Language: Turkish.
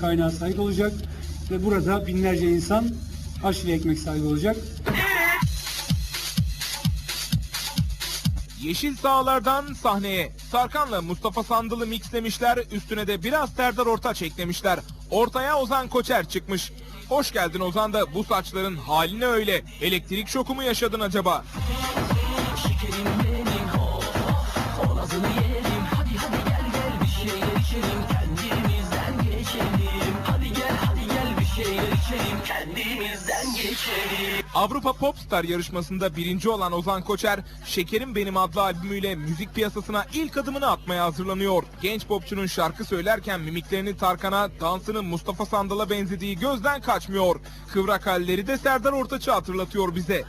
kaynağı sahip olacak ve burada binlerce insan aş ve ekmek sahibi olacak. Yeşil sahalardan sahneye. Tarkan'la Mustafa Sandal'ı mixlemişler, üstüne de biraz Serdar Ortaç eklemişler. Ortaya Ozan Koçer çıkmış. Hoş geldin Ozan da bu saçların haline öyle. Elektrik şoku mu yaşadın acaba? Avrupa Popstar yarışmasında birinci olan Ozan Koçer, Şekerim Benim adlı albümüyle müzik piyasasına ilk adımını atmaya hazırlanıyor. Genç popçunun şarkı söylerken mimiklerini Tarkan'a, dansını Mustafa Sandal'a benzediği gözden kaçmıyor. Kıvrak halleri de Serdar Ortaç'ı hatırlatıyor bize.